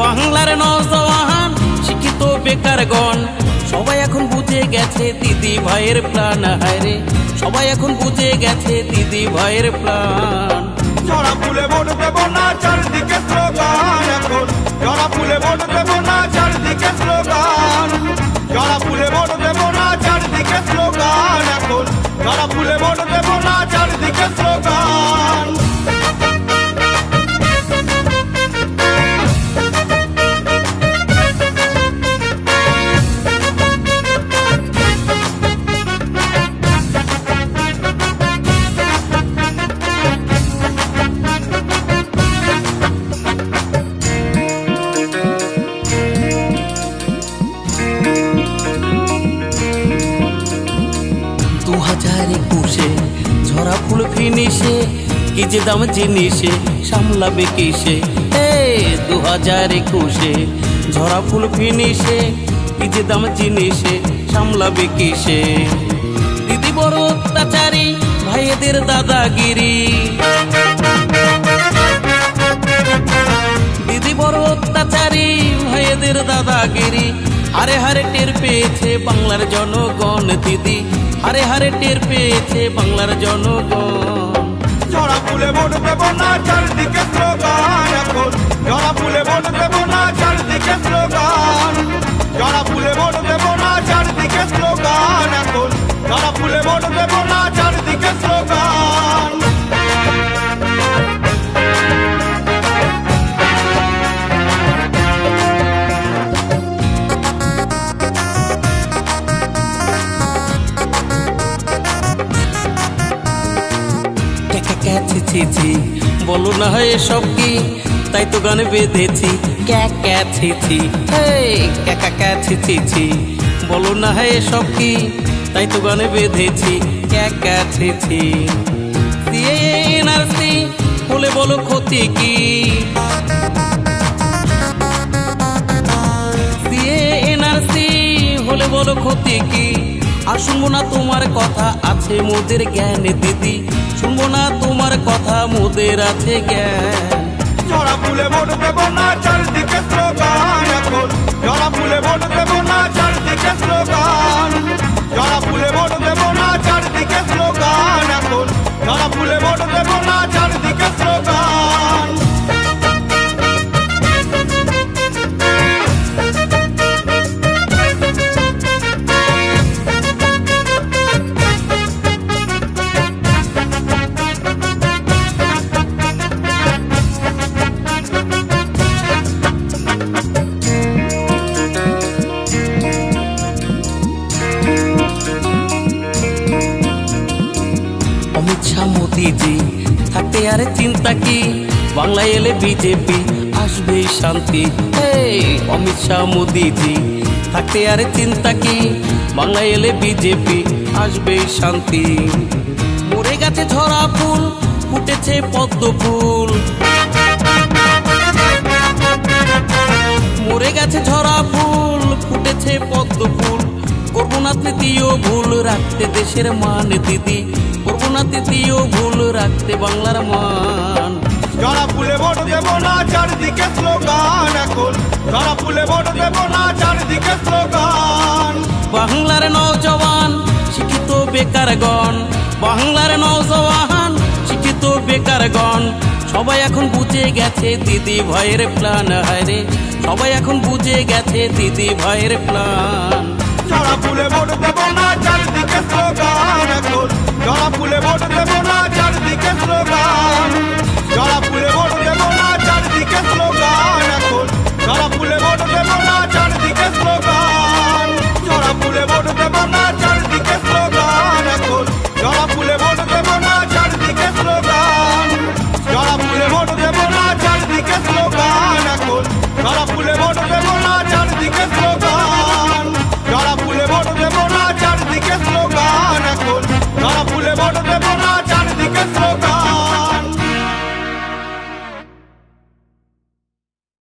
বাংলার নজওয়ান, শিক্ষিত বেকারগণ সবাই এখন বুঝে গেছে দিদি ভাইয়ের প্রাণ, হায়রে। সবাই এখন বুঝে গেছে দিদি ভাইয়ের প্রাণ। ফুলে দেব না দু হাজার একুশে ঝরা ফুল ফিনিশে, কি যে দাম জিনিসে, সামলাবে কিসে? এ দু হাজার একুশে ঝরা ফুল ফিনিশে, কি যে দাম জিনিসে, সামলাবে কিসে? দিদি বড় অত্যাচারী ভাইয়েদের দাদাগিরি। হারে হারে টের পেয়েছে বাংলার জনগণ। জরা ফুলে ভোট দেব না, চারদিকে স্লোগান এখন। জরা ফুলে ভোট দেবো না, চারদিকে স্লোগান। জরা ফুলে ভোট দেবো না, চারদিকে স্লোগান এখন। জরা ফুলে ভোট দেবো না, চারদিকে স্লোগান। ক্যাছি ছি ছি বলো না হয় এসব কি? তাই তো গানে বেঁধেছি। ক্যা ক্যাছি ছি এই ক্যাকা ক্যাছি ছি ছি বলো না হয় এসব কি? তাই তো গানে বেঁধেছি। ক্যা ক্যাছি ছি সিএনআরসি বলে বলো ক্ষতি কি? সিএনআরসি হলে বলো ক্ষতি কি? আর শুনব না তোমার কথা আছে মোদের জ্ঞান, দিদি। শুনব না তোমার কথা মোদের আছে জ্ঞান। জড়া ফুলে ভোট দেবো না, চারদিকে স্লোগান এখন। জড়া ফুলে ভোট দেবো না, চারদিকে স্লোগান। জড়া ফুলে ভোট দেবো না, চারদিকে স্লোগান এখন। জড়া ফুলে ভোট দেবো অমিত শাহ মোদিজি, থাকতে আর চিন্তা কি? বাংলায় এলে বিজেপি, আসবে শান্তি। অমিত শাহ মোদিজি, থাকতে আর চিন্তা কি? বাংলায় এলে বিজেপি, আসবে শান্তি। মরে গেছে ঝরা ফুল, ফুটেছে পদ্ম ফুল। মরে গেছে ঝরা ফুল, ফুটেছে পদ্ম ফুল। করব না তৃতীয় ভুল, রাখতে দেশের মান দিদি। করব না তৃতীয় ভুল রাখতে বাংলার মান। জরা ফুলে ভোট দেবো না চারদিকে স্লোগান এখন। জরা ফুলে ভোট দেবো না চারদিকে স্লোগান। বাংলার নৌজওয়ান শিক্ষিত বেকারগণ। বাংলার নৌজওয়ান শিক্ষিত বেকারগণ। সবাই এখন বুঝে গেছে দিদি ভয়ের প্ল্যান। হায়রে সবাই এখন বুঝে গেছে দিদি ভয়ের প্ল্যান। জরা ফুলে ভোট দেবো না দেব না চারদিকে স্লোগান জোড়া ফুলে ভোট দেব না